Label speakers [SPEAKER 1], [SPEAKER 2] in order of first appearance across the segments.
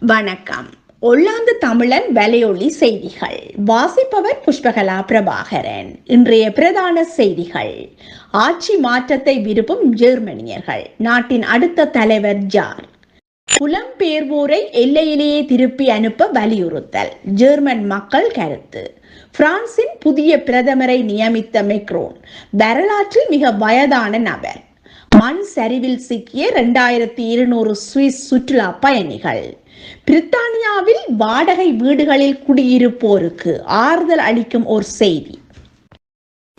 [SPEAKER 1] வணக்கம். ஒல்லாந்து தமிழன் வலையொலி செய்திகள். வாசிப்பவர் புஷ்பகலா பிரபாகரன். இன்றைய பிரதான செய்திகள். ஆட்சி மாற்றத்தை விரும்பும் ஜெர்மனியர்கள். நாட்டின் அடுத்த தலைவர் ஜார் புலம்பெயர்வோரை எல்லையிலேயே திருப்பி அனுப்ப வலியுறுத்தல். ஜெர்மன் மக்கள் கருத்து. பிரான்சின் புதிய பிரதமரை நியமித்த மெக்ரோன். வரலாற்றில் மிக வயதான நபர். மண் சரிவில் சிக்கிய இரண்டாயிரத்தி இருநூறு சுவிஸ் சுற்றுலா பயணிகள். பிரித்தானியாவில் வாடகை வீடுகளில் குடியிருப்போருக்கு ஆறுதல் அளிக்கும் ஒரு செய்தி.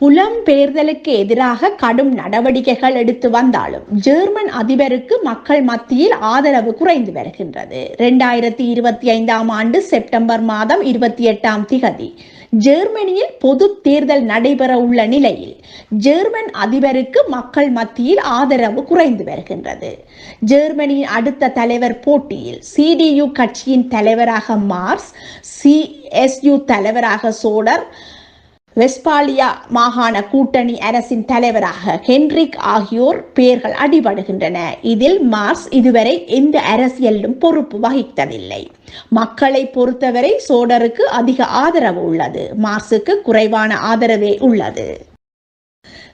[SPEAKER 1] புலம்பெயர்தலுக்கு எதிராக கடும் நடவடிக்கைகள் எடுத்து வந்தாலும் ஜெர்மன் அதிபருக்கு மக்கள் மத்தியில் ஆதரவு குறைந்து வருகின்றது. இரண்டாயிரத்தி இருபத்தி ஐந்தாம் ஆண்டு செப்டம்பர் மாதம் இருபத்தி எட்டாம் திகதி ஜெர்மனியில் பொது தேர்தல் நடைபெற உள்ள நிலையில் ஜெர்மன் அதிபருக்கு மக்கள் மத்தியில் ஆதரவு குறைந்து வருகின்றது. ஜெர்மனியின் அடுத்த தலைவர் போட்டியில் சிடியு கட்சியின் தலைவராக மார்ஸ் சிஎஸ்யு தலைவராக சோடர் வெஸ்பாலியா மாகாண கூட்டணி அரசின் தலைவராக ஹென்ரிக் ஆகியோர் பெயர்கள் அடிபடுகின்றன. இதில் மார்ஸ் இதுவரை எந்த அரசியலிலும் பொறுப்பு வகித்ததில்லை. மக்களை பொறுத்தவரை சோடருக்கு அதிக ஆதரவு உள்ளது. மார்ஸுக்கு குறைவான ஆதரவே உள்ளது.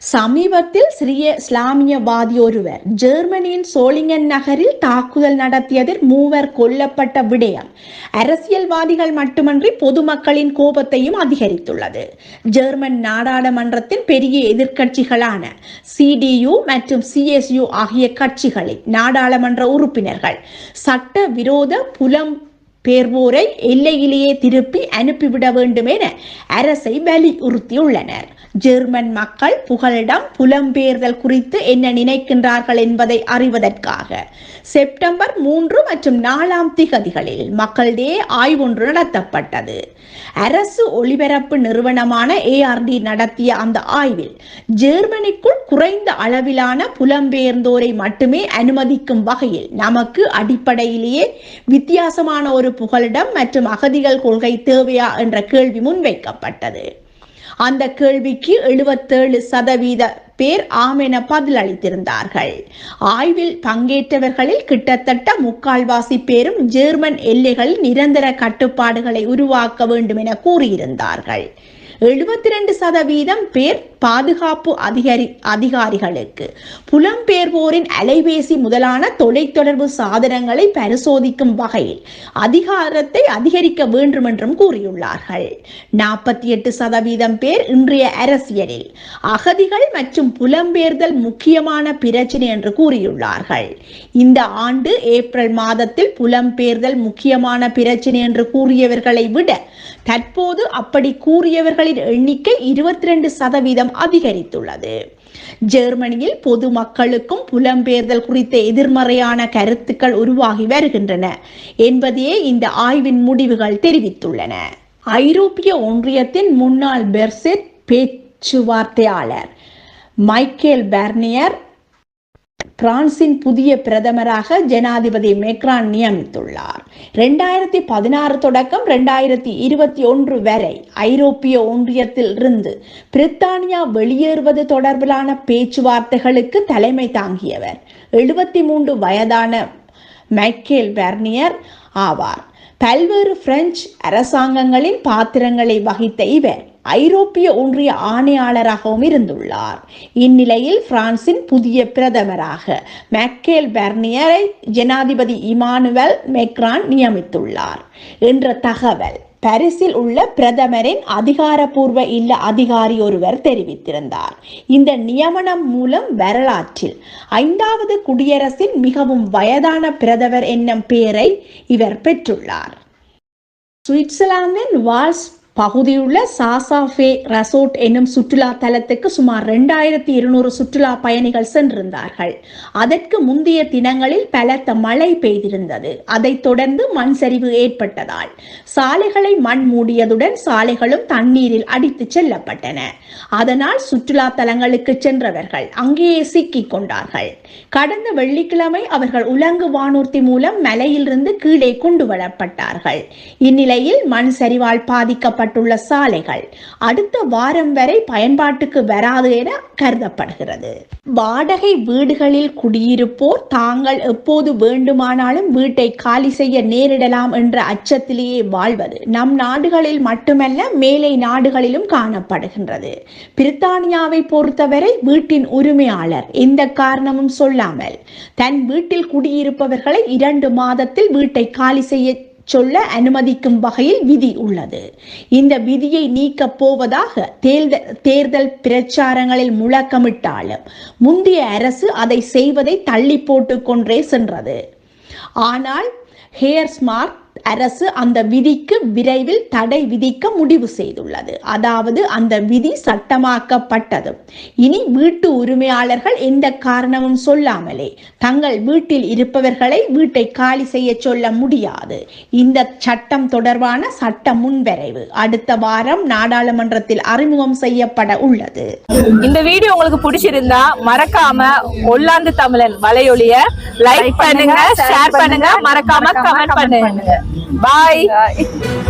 [SPEAKER 1] சமீபத்தில் சிறிய இஸ்லாமியவாதி ஒருவர் ஜெர்மனியின் சோலிங்கன் நகரில் தாக்குதல் நடத்தியதில் மூவர் கொல்லப்பட்ட விடயம் அரசியல்வாதிகள் மட்டுமன்றி பொதுமக்களின் கோபத்தையும் அதிகரித்துள்ளது ஜெர்மன் நாடாளுமன்றத்தின் பெரிய எதிர்க்கட்சிகளான சிடியு மற்றும் சிஎஸ்யு ஆகிய கட்சிகளின் நாடாளுமன்ற உறுப்பினர்கள் சட்ட விரோத புலம் பேர்வோரை எல்லையிலேயே திருப்பி அனுப்பிவிட வேண்டும் என அரசை வலியுறுத்தியுள்ளனர். ஜெர்மன் மக்கள் புகலிடம் புலம்பெயர்தல் குறித்து என்ன நினைக்கின்றார்கள் என்பதை அறிவதற்காக செப்டம்பர் மூன்று மற்றும் நாலாம் திகதிகளில் மக்களிடையே ஆய்வொன்று நடத்தப்பட்டது. அரசு ஒளிபரப்பு நிறுவனமான ஏஆர்டி நடத்திய அந்த ஆய்வில் ஜெர்மனிக்குள் குறைந்த அளவிலான புலம்பெயர்ந்தோரை மட்டுமே அனுமதிக்கும் வகையில் நமக்கு அடிப்படையிலேயே வித்தியாசமான ஒரு புகலிடம் மற்றும் அகதிகள் கொள்கை தேவையா என்ற கேள்வி முன்வைக்கப்பட்டது அந்த கேள்விக்கு எழுபத்தேழு சதவீத பேர் ஆமென பதிலளித்திருந்தார்கள் ஆய்வில் பங்கேற்றவர்களில் கிட்டத்தட்ட முக்கால்வாசி பேரும் ஜெர்மன் எல்லைகளில் நிரந்தர கட்டுப்பாடுகளை உருவாக்க வேண்டும் என கூறியிருந்தார்கள். எழுபத்தி ரெண்டு சதவீதம் பேர் பாதுகாப்பு அதிகாரி அதிகாரிகளுக்கு. புலம்பெயர்வோரின் அலைபேசி முதலான தொலைத்தொடர்பு சாதனங்களை பரிசோதிக்கும் வகையில் அதிகாரத்தை அதிகரிக்க வேண்டும் என்றும் கூறியுள்ளார்கள். நாற்பத்தி எட்டு சதவீதம் பேர் இன்றைய அரசியலில் அகதிகள் மற்றும் புலம்பெயர்தல் முக்கியமான பிரச்சனை என்று கூறியுள்ளார்கள். இந்த ஆண்டு ஏப்ரல் மாதத்தில் புலம்பெயர்தல் முக்கியமான பிரச்சனை என்று கூறியவர்களை விட தற்போது அப்படி கூறியவர்களின் எண்ணிக்கை இருபத்தி ரெண்டு சதவீதம் அதிகரித்துள்ளது. ஜெர்மனியில் பொதுமக்களுக்கும் புலம்பெயர்தல் குறித்த எதிர்மறையான கருத்துக்கள் உருவாகி வருகின்றன என்பதையே இந்த ஆய்வின் முடிவுகள் தெரிவித்துள்ளன. ஐரோப்பிய ஒன்றியத்தின் முன்னாள் பெர்செட் பேச்சுவார்த்தையாளர் மைக்கேல் பெர்னியர் பிரான்சின் புதிய பிரதமராக ஜனாதிபதி மேக்ரான் நியமித்துள்ளார். ரெண்டாயிரத்தி பதினாறு தொடக்கம் ரெண்டாயிரத்தி இருபத்தி ஒன்று வரை ஐரோப்பிய ஒன்றியத்தில் இருந்து பிரித்தானியா வெளியேறுவது தொடர்பிலான பேச்சுவார்த்தைகளுக்கு தலைமை தாங்கியவர். எழுபத்தி மூன்று வயதான மைக்கேல் வெர்னியர் ஆவார். பல்வேறு பிரெஞ்சு அரசாங்கங்களின் பாத்திரங்களை வகித்த இவர் ஐரோப்பிய ஒன்றிய ஆணையாளராகவும் இருந்துள்ளார். இந்நிலையில் பிரான்சின் புதிய பிரதமராக மேக்கேல் பெர்னியரை ஜனாதிபதி இமானுவல் மெக்ரான் நியமித்துள்ளார். என்ற தகவல் பாரிஸில் உள்ள பிரதமரின் அதிகாரப்பூர்வ இல்ல அதிகாரி ஒருவர் தெரிவித்திருந்தார். இந்த நியமனம் மூலம் வரலாற்றில் ஐந்தாவது குடியரசின் மிகவும் வயதான பிரதமர் என்னும் பெயரை இவர் பெற்றுள்ளார். சுவிட்சர்லாந்தின் வால்ஸ் பகுதியுள்ள சாசாஃபே ரெசோர்ட் என்னும் சுற்றுலா தலத்துக்கு சுமார் ரெண்டாயிரத்தி இருநூறு சுற்றுலா பயணிகள் சென்றிருந்தார்கள். அதற்கு முந்தைய தினங்களில் பலத்த மழை பெய்திருந்தது. அதைத் தொடர்ந்து மண் சரிவு ஏற்பட்டதால் சாலைகளை மண் மூடியதுடன் சாலைகளும் தண்ணீரில் அடித்துச் செல்லப்பட்டன. அதனால் சுற்றுலா தலங்களுக்கு சென்றவர்கள் அங்கேயே சிக்கிக் கொண்டார்கள். கடந்த வெள்ளிக்கிழமை அவர்கள் உலங்கு வானூர்த்தி மூலம் மலையிலிருந்து கீழே கொண்டு வரப்பட்டார்கள். இந்நிலையில் மண் சரிவால் பாதிக்கப்பட்ட அமைக்கப்பட்டுள்ள சாலைகள் அடுத்த வாரம் வரை பயன்பாட்டுக்கு வராது என கருதப்படுகிறது. வாடகை வீடுகளில் குடியிருப்போர் தாங்கள் எப்போது வேண்டுமானாலும் வீட்டை காலி செய்ய நேரிடலாம் என்ற அச்சத்திலேயே வாழ்வது நம் நாடுகளில் மட்டுமல்ல மேலை நாடுகளிலும் காணப்படுகின்றது. பிரித்தானியாவை பொறுத்தவரை வீட்டின் உரிமையாளர் எந்த காரணமும் சொல்லாமல் தன் வீட்டில் குடியிருப்பவர்களை இரண்டு மாதத்தில் வீட்டை காலி செய்ய சொல்ல அனுமதிக்கும் வகையில் விதி உள்ளது. இந்த விதியை நீக்கப் போவதாக தேர்தல் தேர்தல் பிரச்சாரங்களில் முழக்கமிட்டாலும் முந்தைய அரசு அதை செய்வதை தள்ளி போட்டுக் கொன்றே சென்றது. ஆனால் ஹேர் ஸ்மார்ட் அரசு அந்த விதிக்கு விரைவில் தடை விதிக்க முடிவு செய்துள்ளது. அதாவது அந்த விதி சட்டமாக்கப்பட்டதும் இனி வீட்டு உரிமையாளர்கள் எந்த காரணமும் சொல்லாமலே தங்கள் வீட்டில் இருப்பவர்களை வீட்டை காலி செய்ய சொல்ல முடியாது. இந்த சட்டம் தொடர்பான சட்ட முன்வரைவு அடுத்த வாரம் நாடாளுமன்றத்தில் அறிமுகம் செய்யப்பட உள்ளது.
[SPEAKER 2] இந்த வீடியோ உங்களுக்கு பிடிச்சிருந்தா மறக்காம ஒல்லாந்து தமிழன் வலையொலிய லைக் பண்ணுங்க ஷேர் பண்ணுங்க மறக்காம கமெண்ட் பண்ணுங்க. Bye! Bye.